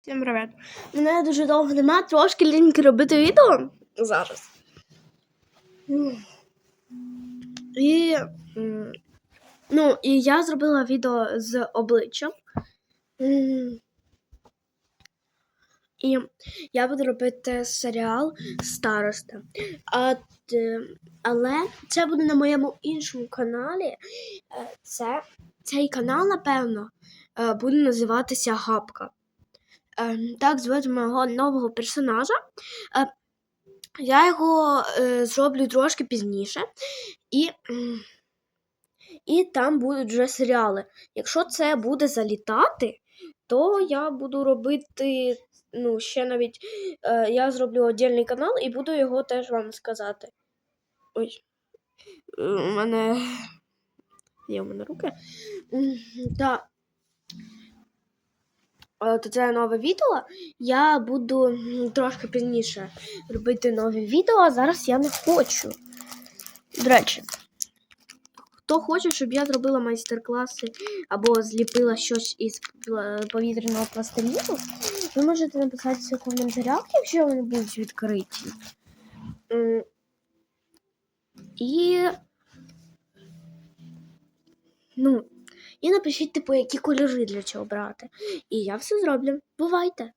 Всім привіт. Мене дуже довго нема, трошки ліньки робити відео зараз. І, ну, і я зробила відео з обличчям. І я буду робити серіал Староста. А, т- але це буде на моєму іншому каналі. Е, Це, цей канал, напевно, е, буде називатися Гапка. Е, Так звати мого нового персонажа. Е, Я його е, зроблю трошки пізніше. І, і там будуть вже серіали. Якщо це буде залітати, то я буду робити. Ну, ще навіть я зроблю окремий канал і буду його теж вам сказати. Ой. У мене є у мене руки. Так. Е, То це нове відео. Я буду трошки пізніше робити нові відео, а зараз я не хочу. До речі, хто хоче, щоб я зробила майстер-класи або зліпила щось із повітряного пластиліну, ви можете написати в коментарях, якщо вони будуть відкриті. І. Ну, і напишіть, типу, які кольори для цього брати. І я все зроблю. Бувайте!